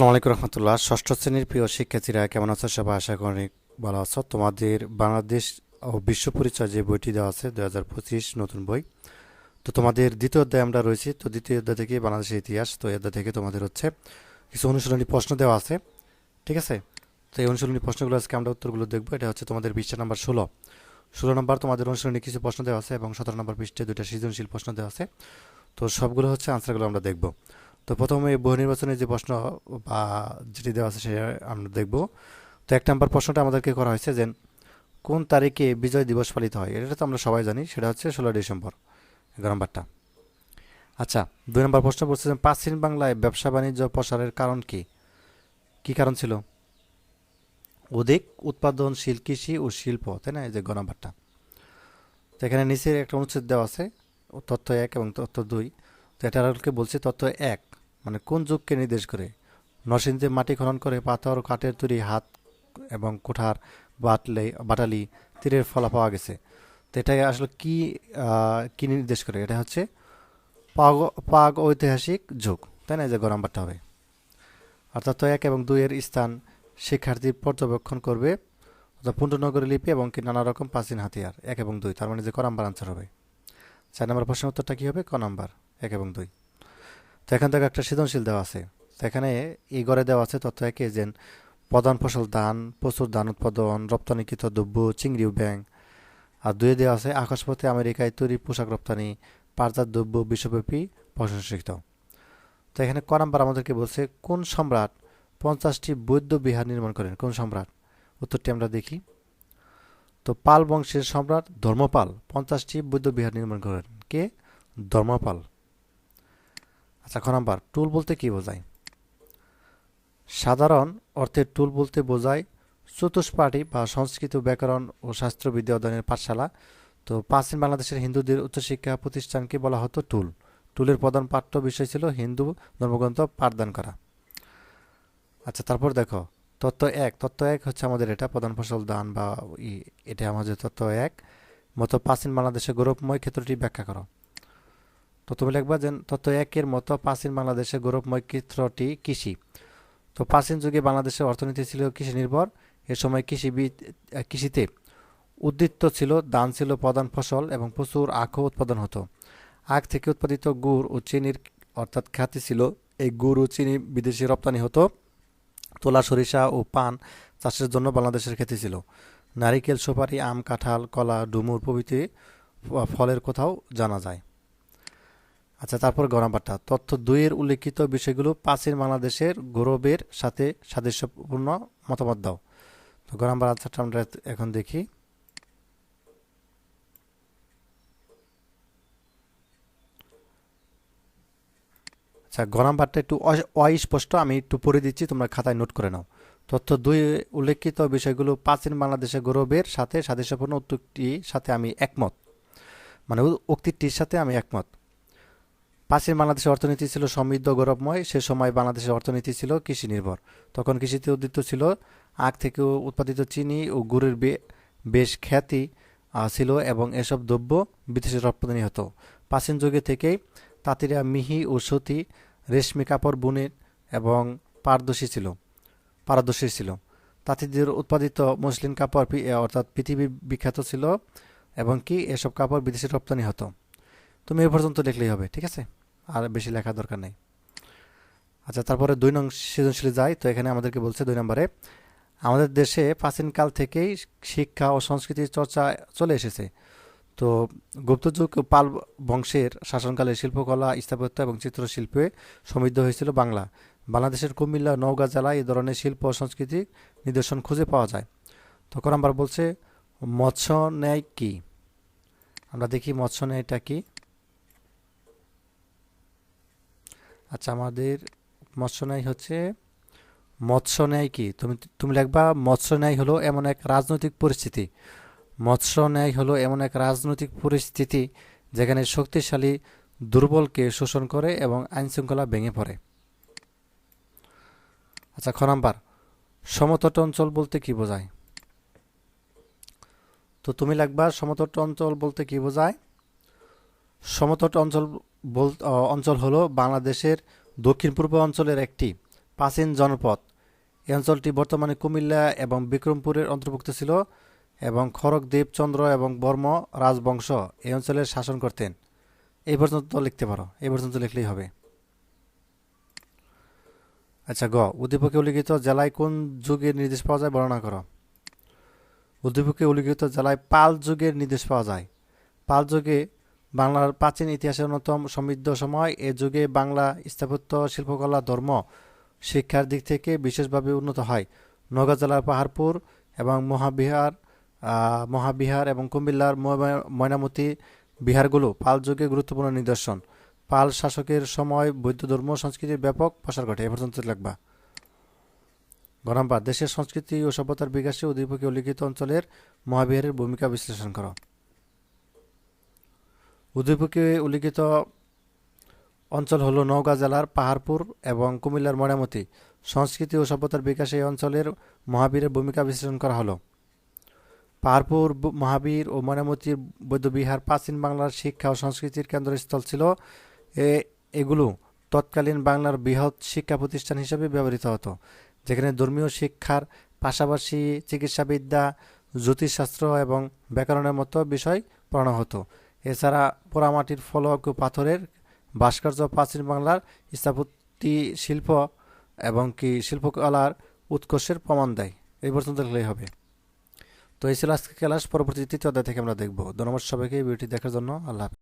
আসসালামু আলাইকুম রহমতুল্লাহ। ষষ্ঠ শ্রেণির প্রিয় শিক্ষার্থীরা, কেমন আছো? সবাই আশা করি ভালো আছো। তোমাদের বাংলাদেশ ও বিশ্ব পরিচয় যে বইটি দেওয়া আছে দু হাজার পঁচিশ নতুন বই। তো তোমাদের দ্বিতীয় অধ্যায় আমরা রয়েছি। তো দ্বিতীয় অধ্যায় থেকে বাংলাদেশের ইতিহাস, তো অধ্যায় থেকে তোমাদের হচ্ছে কিছু অনুশীলনী প্রশ্ন দেওয়া আছে। ঠিক আছে? তো এই অনুশীলনী প্রশ্নগুলো আজকে আমরা উত্তরগুলো দেখব। এটা হচ্ছে তোমাদের পৃষ্ঠা নাম্বার ষোলো। ষোলো নম্বর তোমাদের অনুশীলনী কিছু প্রশ্ন দেওয়া আছে এবং সতেরো নম্বর পৃষ্ঠে দুইটা সৃজনশীল প্রশ্ন দেওয়া আছে। তো সবগুলো হচ্ছে আনসারগুলো আমরা দেখব। তো প্রথমে বহু নির্বাচনের যে প্রশ্ন বা যেটি দেওয়া আছে সেটা আমরা দেখব। তো এক নম্বর প্রশ্নটা আমাদেরকে করা হয়েছে যে কোন তারিখে বিজয় দিবস পালিত হয়? এটা তো আমরা সবাই জানি, সেটা হচ্ছে ষোলো ডিসেম্বর। এগারো নম্বরটা। আচ্ছা দুই নম্বর প্রশ্ন বলছে যে প্রাচীন বাংলায় ব্যবসা বাণিজ্য প্রসারের কারণ কি? কি কারণ ছিল? অধিক উৎপাদনশীল কৃষি ও শিল্প, তাই না? এই যে গ নাম্বারটা। তো এখানে নিচের একটা অনুচ্ছেদ দেওয়া আছে, তথ্য এক এবং তথ্য দুই। তো এটা বলছে, তথ্য এক। মানে কোন যুগকে নির্দেশ করে? নরসিংদীতে মাটি খনন করে পাথর, কাঠের তৈরি হাত এবং কোঠার বাটলে, বাটালি তীরের ফলা পাওয়া গেছে। তো এটা আসলে কি কি নির্দেশ করে? এটা হচ্ছে পাগ পাগ ঐতিহাসিক যুগ, তাই না? যে গ নাম্বারটা হবে। অর্থাৎ এক এবং দুইয়ের স্থান শিক্ষার্থী পর্যবেক্ষণ করবে অর্থাৎ পুণ্ডনগরী লিপি এবং কি নানা রকম প্রাচীন হাতিয়ার, এক এবং দুই। তার মানে যে ক নাম্বার আনসার হবে? চার নম্বর প্রশ্নের উত্তরটা কী হবে? ক নাম্বার, এক এবং দুই। তো এখান থেকে একটা সৃজনশীল দেওয়া আছে। তো এখানে এই গড়ে দেওয়া আছে তথ্য একে যে প্রধান ফসল ধান, প্রচুর ধান উৎপাদন, রপ্তানিকৃত দ্রব্য, চিংড়ি ও ব্যাং আর দুয়ে দেওয়া আছে, আকাশপথে আমেরিকায় তৈরি পোশাক রপ্তানি পারজাত দ্রব্য, বিশ্বব্যাপী প্রশংসিত। তো এখানে ক নাম্বার আমাদেরকে বলছে, কোন সম্রাট পঞ্চাশটি বৌদ্ধ বিহার নির্মাণ করেন? কোন সম্রাট? উত্তরটি আমরা দেখি। তো পাল বংশের সম্রাট ধর্মপাল পঞ্চাশটি বৌদ্ধ বিহার নির্মাণ করেন। কে? ধর্মপাল। আচ্ছা খ নাম্বার? টুল বলতে কি বোঝায়? সাধারণ অর্থে টুল বলতে বোঝায় চতুষ্পাঠী বা সংস্কৃত ব্যাকরণ ও শাস্ত্রবিদ্যা অধ্যয়নের পাঠশালা। তো প্রাচীন বাংলাদেশের হিন্দুদের উচ্চশিক্ষা প্রতিষ্ঠানকে বলা হতো টুল। টুলের প্রধান পাঠ্য বিষয় ছিল হিন্দু ধর্মগ্রন্থ পাঠদান করা। আচ্ছা তারপর দেখো, তত্ত্ব এক। তত্ত্ব এক হচ্ছে আমাদের এটা প্রধান ফসল দান বা এটা আমাদের তত্ত্ব এক। মতো প্রাচীন বাংলাদেশের গৌরবময় ক্ষেত্রটি ব্যাখ্যা করো। তুমি লিখবা যে তত্ত্ব একের মতো প্রাচীন বাংলাদেশের গৌরবময় ক্ষেত্রটি কৃষি। তো প্রাচীন যুগে বাংলাদেশের অর্থনীতি ছিল কৃষি নির্ভর এ সময় কৃষিবিদ কৃষিতে উদ্বৃত্ত ছিল, ধান ছিল প্রধান ফসল এবং প্রচুর আখও উৎপাদন হতো। আখ থেকে উৎপাদিত গুড় ও চিনির অর্থাৎ খ্যাতি ছিল, এই গুড় ও চিনি বিদেশি রপ্তানি হতো। তোলা সরিষা ও পান চাষের জন্য বাংলাদেশের খ্যাতি ছিল। নারিকেল, সুপারি, আম, কাঁঠাল, কলা, ডুমুর প্রভৃতি ফলের কথাও জানা যায়। আচ্ছা তারপর গণাবার্তা তথ্য দুইয়ের উল্লেখিত বিষয়গুলো প্রাচীন বাংলাদেশের গৌরবের সাথে সাদৃশ্যপূর্ণ মতামত দাও। তো গণাম্বার আনসারটা আমরা এখন দেখি। আচ্ছা গ নাম্বারটা একটু অস্পষ্ট, আমি একটু পড়ে দিচ্ছি, তোমরা খাতায় নোট করে নাও। তথ্য দুই উল্লেখিত বিষয়গুলো প্রাচীন বাংলাদেশের গৌরবের সাথে সাদৃশ্যপূর্ণ উক্তিটির সাথে আমি একমত। মানে উক্তিটির সাথে আমি একমত। প্রাচীন বাংলাদেশের অর্থনীতি ছিল সমৃদ্ধ গৌরবময়, সে সময় বাংলাদেশের অর্থনীতি ছিল কৃষি নির্ভর তখন কৃষিতে উদ্বৃত্ত ছিল আখ থেকে উৎপাদিত চিনি ও গুড়ের বেশ খ্যাতি ছিল এবং এসব দ্রব্য বিদেশে রপ্তানি হতো। প্রাচীন যুগে থেকেই তাঁতিরা মিহি ও সুতি, রেশমি কাপড় বুনের এবং পারদর্শী ছিল পারদর্শী ছিল। তাঁতিদের উৎপাদিত মসলিন কাপড় অর্থাৎ পৃথিবী বিখ্যাত ছিল এবং কি এসব কাপড় বিদেশে রপ্তানি হতো। তুমি এ পর্যন্ত লিখলেই হবে, ঠিক আছে? আর বেশি লেখার দরকার নেই। আচ্ছা তারপরে দুই নং সৃজনশীল যাই, তো এখানে আমাদেরকে বলছে দুই নম্বরে, আমাদের দেশে প্রাচীনকাল থেকেই শিক্ষা ও সংস্কৃতির চর্চা চলে এসেছে। তো গুপ্তযুগ পাল বংশের শাসনকালে শিল্পকলা, স্থাপত্য এবং চিত্রশিল্পে সমৃদ্ধ হয়েছিল বাংলা। বাংলাদেশের কুমিল্লা, নওগাঁ জেলায় এই ধরনের শিল্প ও সংস্কৃতির নিদর্শন খুঁজে পাওয়া যায়। তখন আমরা বলছে, মৎস্য ন্যায় কী? আমরা দেখি মৎস্য ন্যায়টা কি? আচ্ছা আমাদের মৎস্য ন্যায় হচ্ছে, মৎস্য ন্যায় কি? তুমি তুমি লিখবা, মৎস্য ন্যায় হলো এমন এক রাজনৈতিক পরিস্থিতি। মৎস্য ন্যায় হলো এমন এক রাজনৈতিক পরিস্থিতি যেখানে শক্তিশালী দুর্বলকে শোষণ করে এবং আইনশৃঙ্খলা ভেঙে পড়ে। আচ্ছা খ নাম্বার। সমতট অঞ্চল বলতে কি বোঝায়? তো তুমি লিখবা, সমতট অঞ্চল বলতে কি বোঝায়? সমতট অঞ্চল অঞ্চল হলো বাংলাদেশের দক্ষিণ পূর্ব অঞ্চলের একটি প্রাচীন জনপদ। এই অঞ্চলটি বর্তমানে কুমিল্লা এবং বিক্রমপুরের অন্তর্ভুক্ত ছিল এবং খড়গদেব চন্দ্র এবং বর্ম রাজবংশ এই অঞ্চলের শাসন করতেন। এই পর্যন্ত লিখতে পারো, এই পর্যন্ত লিখলেই হবে। আচ্ছা গ, উদ্দীপকে উল্লিখিত জেলায় কোন যুগের নির্দেশ পাওয়া যায় বর্ণনা করো। উদ্দীপকে উল্লিখিত জেলায় পাল যুগের নির্দেশ পাওয়া যায়। পাল যুগে বাংলার প্রাচীন ইতিহাসের অন্যতম সমৃদ্ধ সময়। এ যুগে বাংলা স্থাপত্য, শিল্পকলা, ধর্ম, শিক্ষার দিক থেকে বিশেষভাবে উন্নত হয়। নওগাঁ জেলার পাহাড়পুর এবং মহাবিহার মহাবিহার এবং কুমিল্লার ময়- ময়নামতি বিহারগুলো পাল যুগে গুরুত্বপূর্ণ নিদর্শন। পাল শাসকের সময় বৌদ্ধ ধর্ম সংস্কৃতির ব্যাপক প্রসার ঘটে। এ পর্যন্ত লিখবা গরমপাত দেশের সংস্কৃতি ও সভ্যতার বিকাশে উদ্দীপকে উল্লিখিত অঞ্চলের মহাবিহারের ভূমিকা বিশ্লেষণ করো। উদ্দীপকে উল্লিখিত অঞ্চল হলো নওগাঁ জেলার পাহাড়পুর এবং কুমিল্লার ময়নামতি। সংস্কৃতি ও সভ্যতার বিকাশে এই অঞ্চলের মহাবীরের ভূমিকা বিশ্লেষণ করা হলো। পাহাড়পুর মহাবীর ও ময়নামতির বৌদ্ধবিহার প্রাচীন বাংলার শিক্ষা ও সংস্কৃতির কেন্দ্রস্থল ছিল এ, এগুলো তৎকালীন বাংলার বৃহৎ শিক্ষা প্রতিষ্ঠান হিসেবে ব্যবহৃত হতো, যেখানে ধর্মীয় শিক্ষার পাশাপাশি চিকিৎসাবিদ্যা, জ্যোতিষশাস্ত্র এবং ব্যাকরণের মতো বিষয় পড়ানো হতো। এছাড়া পোড়ামাটির ফলক ও পাথরের ভাস্কর্য প্রাচীন বাংলার স্থাপত্যি শিল্প এবং কি শিল্পকলার উৎকর্ষের প্রমাণ দেয়। এই পর্যন্ত দেখলেই হবে। তো এই ছিল আজকে ক্লাস, পরবর্তী তৃতীয় অধ্যায় থেকে আমরা দেখব। ধন্যবাদ সবাইকে ভিডিওটি দেখার জন্য। আল্লাহ।